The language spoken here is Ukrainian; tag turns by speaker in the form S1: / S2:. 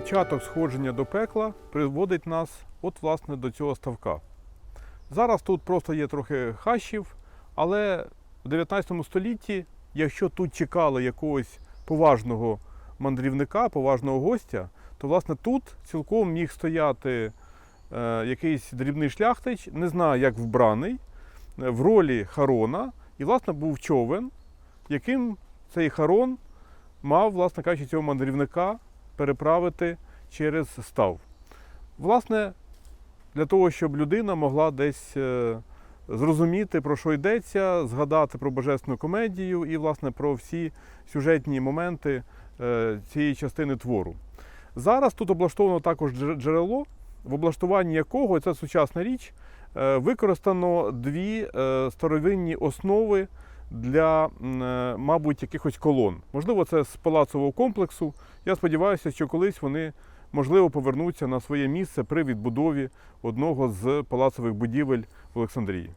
S1: початок сходження до пекла приводить нас от власне до цього ставка. Зараз тут просто є трохи хащів, але в 19 столітті, якщо тут чекали якогось поважного мандрівника, поважного гостя, то власне тут цілком міг стояти е, якийсь дрібний шляхтич, не знаю, як вбраний, е, в ролі Харона, і власне був човен, яким цей Харон мав, власне кажучи, цього мандрівника переправити через став. Власне, для того, щоб людина могла десь е, зрозуміти, про що йдеться, згадати про божественну комедію і, власне, про всі сюжетні моменти е, цієї частини твору. Зараз тут облаштовано також джерело, в облаштуванні якого це сучасна річ, е, використано дві старовинні основи для, е, мабуть, якихось колон. Можливо, це з палацового комплексу. Я сподіваюся, що колись вони можливо повернуться на своє місце при відбудові одного з палацових будівель в Олександрії.